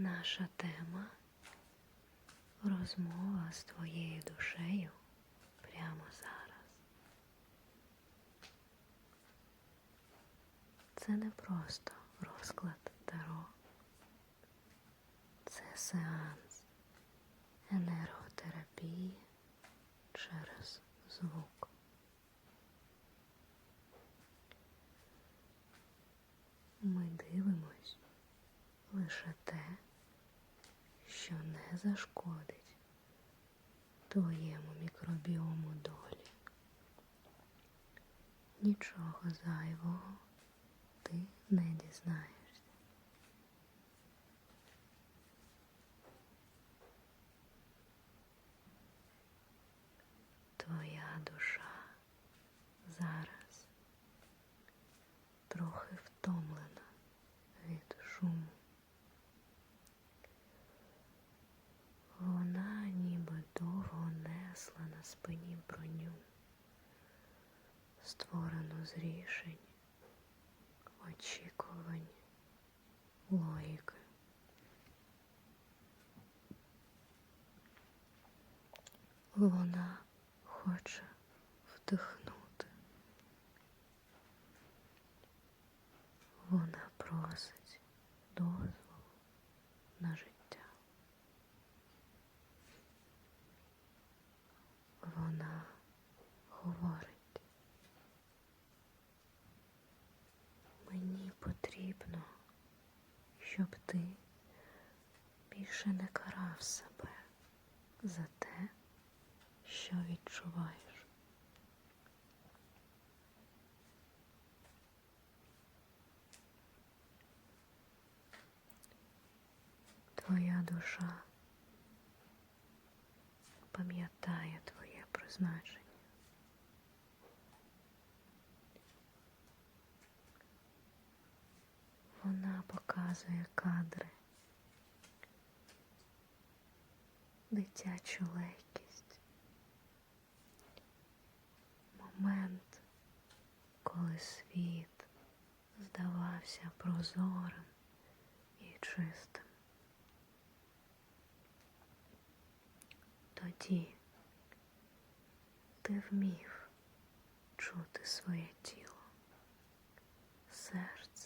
Наша тема розмова з твоєю душею прямо зараз. Це не просто розклад Таро. Це сеанс енерготерапії через звук. Ми дивимось лише те, що не зашкодить твоєму мікробіому долі. Нічого зайвого ти не дізнаєшся. Твоя душа зараз створену з рішень, очікувань, логіки. Вона хоче вдихнути. Вона просить дозволу на життя. Більше не карав себе за те, що відчуваєш. Твоя душа пам'ятає твоє призначення. Вона показує кадри, дитячу легкість, момент, коли світ здавався прозорим і чистим. Тоді ти вмів чути своє тіло, серце.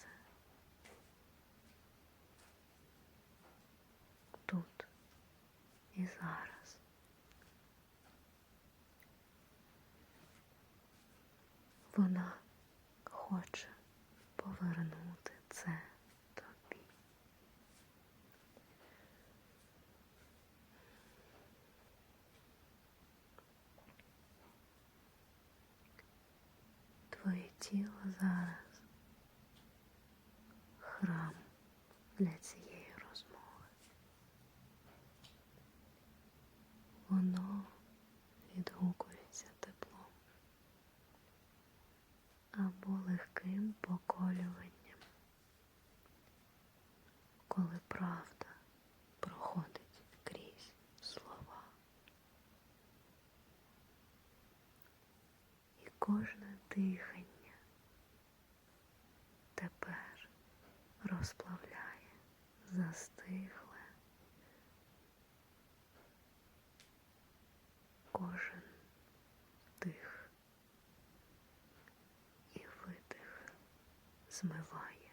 І зараз. Вона хоче повернути це тобі. Твоє тіло зараз храм для цієї Воно відгукується теплом або легким поколюванням, коли правда проходить крізь слова. І кожне дихання тепер розплавляє застигле кожен вдих і видих змиває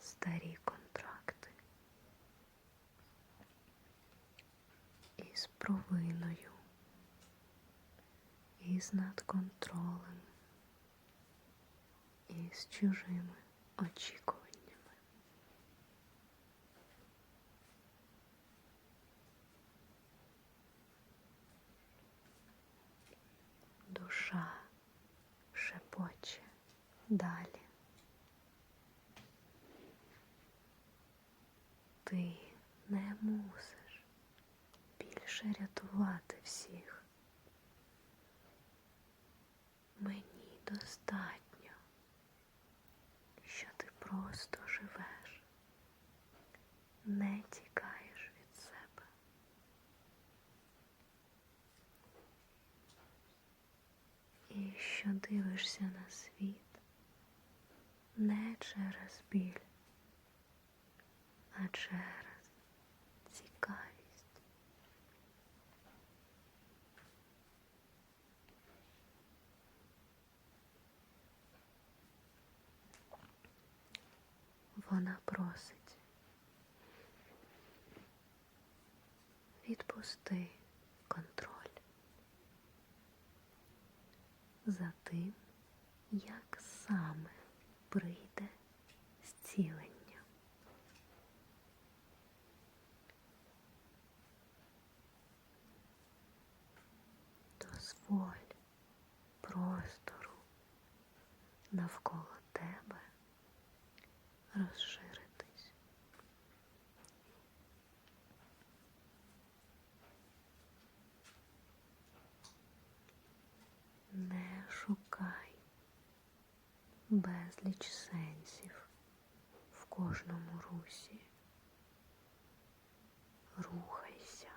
старі контракти із провиною, із надконтролем, із чужими очікуваннями. Душа шепоче далі. Ти не мусиш більше рятувати всіх. Мені достатньо, що ти просто живеш, не тікаєш від себе. І що дивишся на світ не через біль, а через цікавість. Вона просить. Відпусти контроль за тим, як саме прийде зцілення. Дозволь простору навколо тебе розширитись. Не шукай безліч сенсів в кожному русі. Рухайся.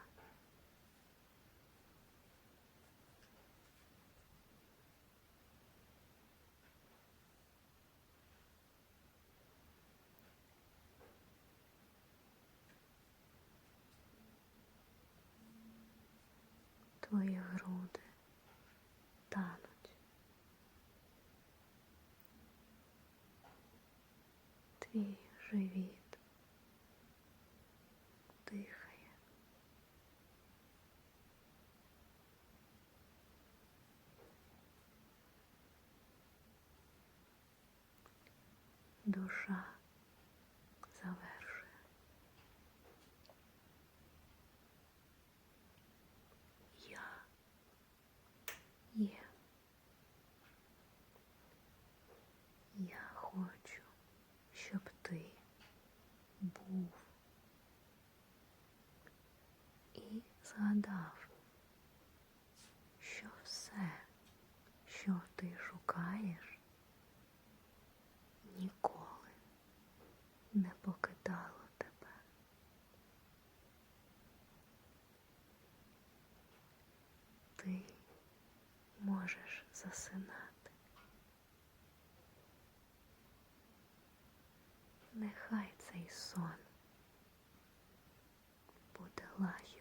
Твої груди тануть. Твій живіт дихає. Душа Був і згадав, що все, що ти шукаєш, ніколи не покидало тебе. Ти можеш засинати. нехай цей сон буде лагідний.